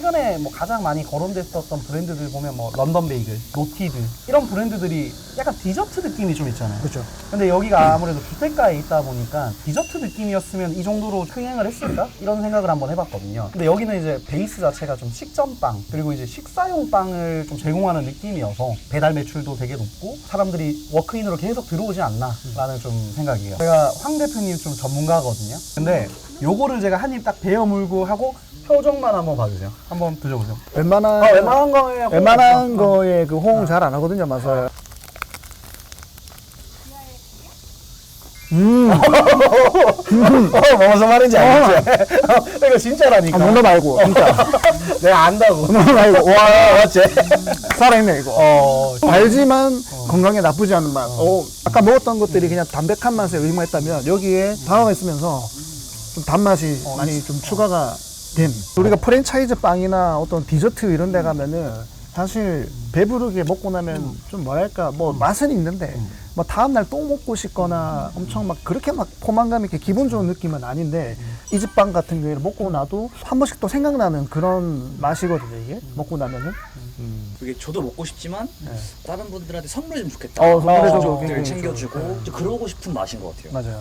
최근에 뭐 가장 많이 거론됐었던 브랜드들 보면 뭐 런던 베이글, 노티드 이런 브랜드들이 약간 디저트 느낌이 좀 있잖아요. 그렇죠. 근데 여기가 아무래도 주택가에 있다 보니까 디저트 느낌이었으면 이 정도로 흥행을 했을까? 이런 생각을 한번 해봤거든요. 근데 여기는 이제 베이스 자체가 좀 식전빵, 그리고 이제 식사용 빵을 좀 제공하는 느낌이어서 배달 매출도 되게 높고 사람들이 워크인으로 계속 들어오지 않나 라는 좀 생각이에요. 제가 황 대표님 좀 전문가거든요. 근데 요거를 제가 한 입 딱 베어 물고 하고 표정만 한번 봐주세요. 한번 드셔보세요. 웬만한 아, 웬만한 거에 호응 웬만한 없어. 거에 그 호응 잘 안 하거든요, 맛을. 음, 어, 뭐서 말인지 알겠지? 이거 진짜라니까. 아, 농담 말고, 진짜. 내가 안다고. 농담 말고, 와, 맞지? 살아있네, 이거. 어, 달지만 건강에 나쁘지 않은 맛. 오, 아까 먹었던 것들이 그냥 담백한 맛에 의존했다면 여기에 당황했으면서 좀 단맛이 많이 좀 추가가 됨. 우리가 프랜차이즈 빵이나 어떤 디저트 이런 데 가면은 사실 배부르게 먹고 나면 좀 뭐랄까 뭐 맛은 있는데 뭐 다음 날 또 먹고 싶거나 엄청 막 그렇게 막 포만감 있게 기분 좋은 느낌은 아닌데 이 집 빵 같은 경우에는 먹고 나도 한 번씩 또 생각나는 그런 맛이거든요 이게. 먹고 나면은. 그게 저도 먹고 싶지만 다른 분들한테 선물해 주면 좋겠다. 어, 가족들 굉장히 챙겨주고 좀 그러고 싶은 맛인 것 같아요. 맞아요